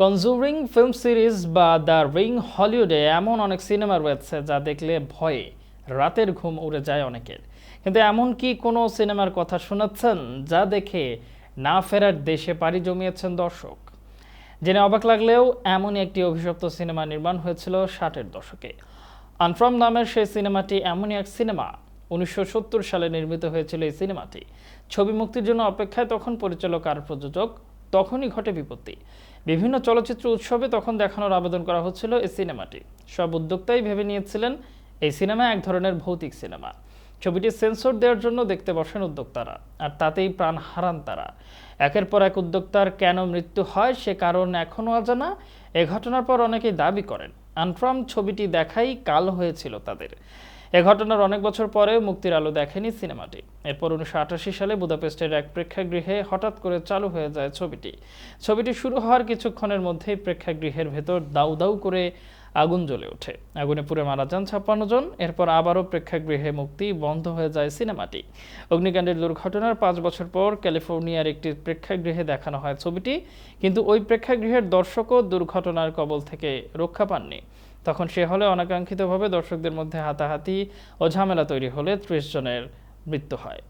Conjuring film series বা the ring হলিউডে এমন অনেক সিনেমা রয়েছে যা দেখলে ভয়ে রাতের ঘুম উড়ে যায় অনেকের। কিন্তু এমন কি কোনো সিনেমার কথা শোনাচ্ছেন যা দেখে না ফেরার দেশে পাড়ি জমিয়েছেন দর্শক? জেনে অবাক লাগলেও এমনই একটি অভিশপ্ত সিনেমা নির্মাণ হয়েছিল ষাটের দশকে। আনফ্রম নামের সেই সিনেমাটি এমনই এক সিনেমা। উনিশশো সত্তর সালে নির্মিত হয়েছিল এই সিনেমাটি। ছবি মুক্তির জন্য অপেক্ষায় তখন পরিচালক আর প্রযোজক তখনই ঘটে বিপত্তি। বিভিন্ন চলচ্চিত্র উৎসবে তখন দেখানোর আবেদন করা হচ্ছিল এই সিনেমাটি। সব উদ্যোক্তাই ভেবে নিয়েছিলেন, এই সিনেমা এক ধরনের ভৌতিক সিনেমা। ছবিটি সেন্সর দেওয়ার জন্য দেখতে বসেন উদ্যোক্তারা, আর তাতেই প্রাণ হারান তারা। একের পর এক উদ্যোক্তার কেন মৃত্যু হয় সে কারণ এখনও অজানা, এ ঘটনার পর অনেকেই দাবি করেন, আনফ্রম ছবিটি দেখাই কাল হয়েছিল তাদের। এ ঘটনার অনেক বছর পরে মুক্তির আলো দেখেনি সিনেমাটি। এরপর উনিশশো আটাশি সালে বুদাপেস্টের এক প্রেক্ষাগৃহে হঠাৎ করে চালু হয়ে যায় ছবিটি। ছবিটি শুরু হওয়ার কিছুক্ষণের মধ্যেই প্রেক্ষাগৃহের ভেতর দাউ দাউ করে আগুন জ্বলে ওঠে। আগুনে পুড়ে মারা যান ছাপ্পান্ন জন। এরপর আবারও প্রেক্ষাগৃহে মুক্তি বন্ধ হয়ে যায় সিনেমাটি। অগ্নিকাণ্ডের দুর্ঘটনার পাঁচ বছর পর ক্যালিফোর্নিয়ার একটি প্রেক্ষাগৃহে দেখানো হয় ছবিটি। কিন্তু ওই প্রেক্ষাগৃহের দর্শকও দুর্ঘটনার কবল থেকে রক্ষা পাননি। তখন সে হলে অনাকাঙ্ক্ষিতভাবে দর্শকদের মধ্যে হাতাহাতি ও ঝামেলা তৈরি হলে ত্রিশ জনের মৃত্যু হয়।